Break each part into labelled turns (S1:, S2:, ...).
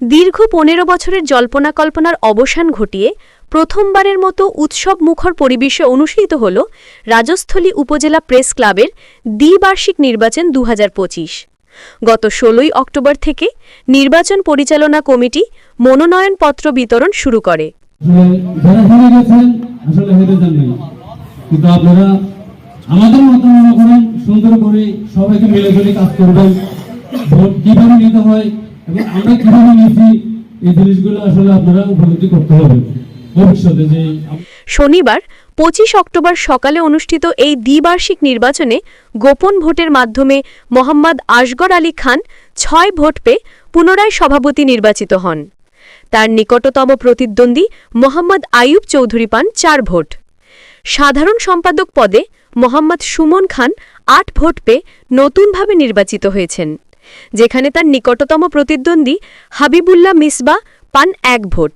S1: দীর্ঘ পনেরো বছরের জল্পনা কল্পনার অবসান ঘটিয়ে প্রথমবারের মতো উৎসব মুখর পরিবেশে অনুষ্ঠিত হল রাজস্থলী উপজেলা প্রেস ক্লাবের দ্বিবার্ষিক নির্বাচন দু হাজার পঁচিশ। গত ষোলোই অক্টোবর থেকে নির্বাচন পরিচালনা কমিটি মনোনয়নপত্র বিতরণ শুরু করে।
S2: সুন্দর করে সবাইকে মিলে কাজ করবেন। ভোট কীভাবে নিতে হয় এবং আমরা কীভাবে নিয়েছি, এই জিনিসগুলো আসলে আপনারা উপলব্ধি করতে হবে ভবিষ্যতে যে
S1: শনিবার, পঁচিশ অক্টোবর সকালে অনুষ্ঠিত এই দ্বিবার্ষিক নির্বাচনে গোপন ভোটের মাধ্যমে মোহাম্মদ আসগর আলী খান ছয় ভোট পেয়ে পুনরায় সভাপতি নির্বাচিত হন। তার নিকটতম প্রতিদ্বন্দ্বী মোহাম্মদ আইয়ুব চৌধুরী পান চার ভোট। সাধারণ সম্পাদক পদে মোহাম্মদ সুমন খান আট ভোট পেয়ে নতুনভাবে নির্বাচিত হয়েছেন। যেখানে তার নিকটতম প্রতিদ্বন্দ্বী হাবিবুল্লাহ মিসবা পান এক ভোট।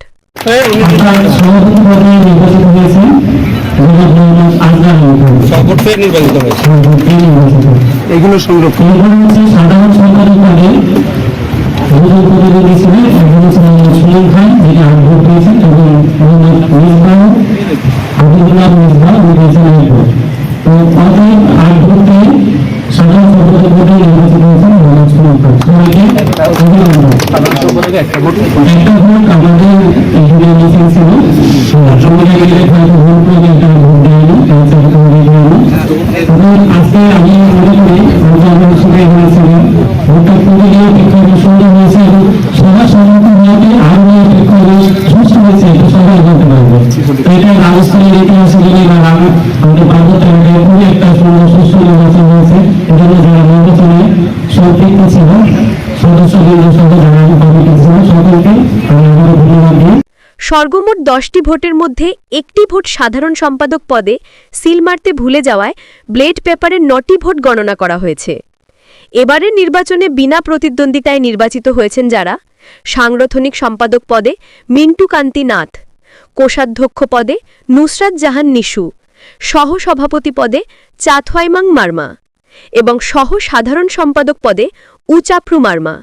S3: এগুলো সংরক্ষণ।
S2: সাধারণ সম্পাদক পদে। দুজন প্রতিনিধি ছিলেন একজন হচ্ছে খান যিনি আট পেয়েছেন এবং মিসবাহ আবদুল্লাহ মিসবাহ উনি পেয়েছেন এক তো পদে আট সাধারণ সম্পাদক পদে নির্বাচিত হয়েছেন
S3: একটা
S1: সর্বমোট দশটি ভোটের মধ্যে একটি ভোট সাধারণ সম্পাদক পদে সিল মারতে ভুলে যাওয়ায় ব্লেড পেপারের নটি ভোট গণনা করা হয়েছে। এবারের নির্বাচনে বিনা প্রতিদ্বন্দ্বিতায় নির্বাচিত হয়েছেন যারা? সাংগঠনিক সম্পাদক পদে মিন্টু কান্তি নাথ, কোষাধ্যক্ষ পদে নুসরাত জাহান নিশু সহ সভাপতি পদে চাথওয়াইমাং মার্মা এবং সহ সাধারণ সম্পাদক পদে উচাপ্রু মার্মা।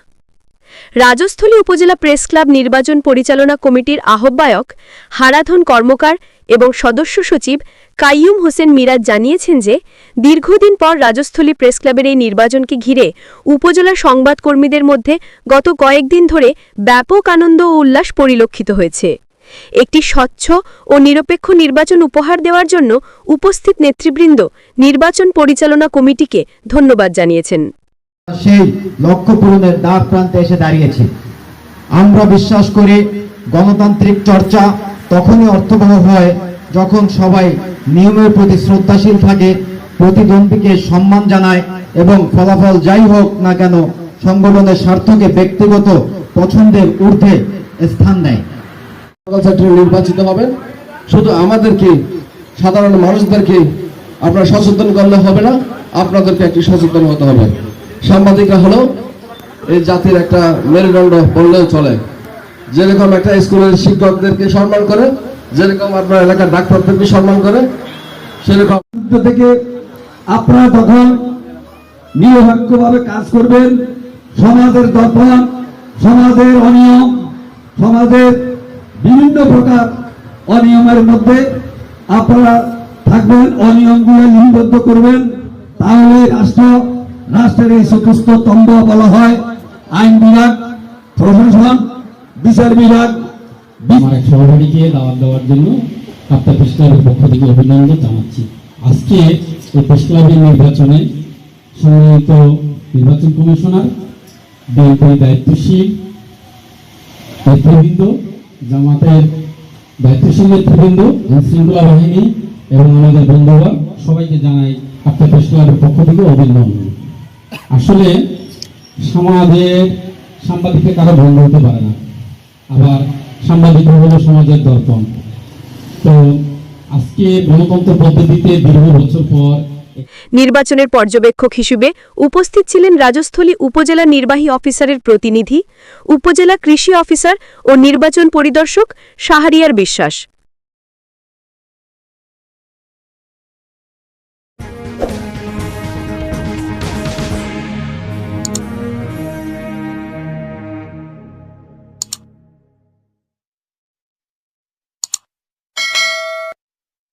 S1: রাজস্থলী উপজেলা প্রেস ক্লাব নির্বাচন পরিচালনা কমিটির আহ্বায়ক, হারাধন কর্মকার এবং সদস্য সচিব কাইয়ুম হোসেন মিরাজ জানিয়েছেন যে, দীর্ঘদিন পর রাজস্থলী প্রেস ক্লাবের এই নির্বাচনকে ঘিরে উপজেলা সংবাদকর্মীদের মধ্যে গত কয়েকদিন ধরে ব্যাপক আনন্দ ও উল্লাস পরিলক্ষিত হয়েছে। একটি স্বচ্ছ ও নিরপেক্ষ নির্বাচন উপহার দেওয়ার জন্য উপস্থিত নেতৃবৃন্দ নির্বাচন পরিচালনা কমিটিকে ধন্যবাদ জানিয়েছেন।
S4: সেই লক্ষ্য পূরণের দ্বার প্রান্তে এসে দাঁড়িয়েছি। আমরা বিশ্বাস করি, গণতান্ত্রিক চর্চা তখনই অর্থবহ হয় যখন সবাই নিয়মের প্রতি শ্রদ্ধাশীল থাকে, প্রতিদ্বন্দ্বীকে সম্মান জানায় এবং ফলাফল যাই হোক না কেন সংগঠনের স্বার্থকে ব্যক্তিগত পছন্দের ঊর্ধ্বে স্থান
S5: নেয়। নির্বাচিত হবেন। শুধু আমাদেরকে, সাধারণ মানুষদেরকে আপনারা সচেতন করলে হবে না, আপনাদেরকে একটি সচেতন হতে হবে। সাংবাদিকরা হলো, এই জাতির একটা মেরুদণ্ড বললেও চলে। যেরকম একটা স্কুলের শিক্ষকদেরকে সম্মান করে, যেরকম আপনার এলাকার ডাক্তারদেরকে সম্মান করে, সেরকম
S6: থেকে আপনারা তখন নিরপেক্ষভাবে কাজ করবেন, সমাজের দর্পণ সমাজের অনিয়ম, সমাজের বিভিন্ন প্রকার অনিয়মের মধ্যে আপনারা থাকবেন, অনিয়মগুলো লিপিবদ্ধ করবেন তাহলে রাষ্ট্র রাষ্ট্রের এই চতুর্থ তম্ব বলা হয় আইন বিভাগ প্রশাসন বিচার বিভাগ।
S2: আমার সহপাঠীকে দাওয়াত দেওয়ার জন্য আপনার প্রেস ক্লাবের পক্ষ থেকে অভিনন্দন জানাচ্ছি। আজকে এই প্রেস ক্লাবের নির্বাচনে সম্মানিত নির্বাচন কমিশনার, বিএনপির দায়িত্বশীল নেতৃবৃন্দ, জামাতের দায়িত্বশীল নেতৃবৃন্দ শৃঙ্খলা বাহিনী এবং আমাদের বন্ধুরা, সবাইকে জানাই আপনার প্রেস ক্লাবের পক্ষ থেকে অভিনন্দন। আসলে সমাজের সাংবাদিককে কারও বন্ধ হতে পারে না। আবার সাংবাদিক হলো সমাজের দর্পণ। তো আজকে গণতন্ত্র পদ্ধতিতে দীর্ঘ বছর পর
S1: নির্বাচনের পর্যবেক্ষক হিসেবে উপস্থিত ছিলেন রাজস্থলী উপজেলা নির্বাহী অফিসারের প্রতিনিধি, উপজেলা কৃষি অফিসার ও নির্বাচন পরিদর্শক শাহরিয়ার বিশ্বাস।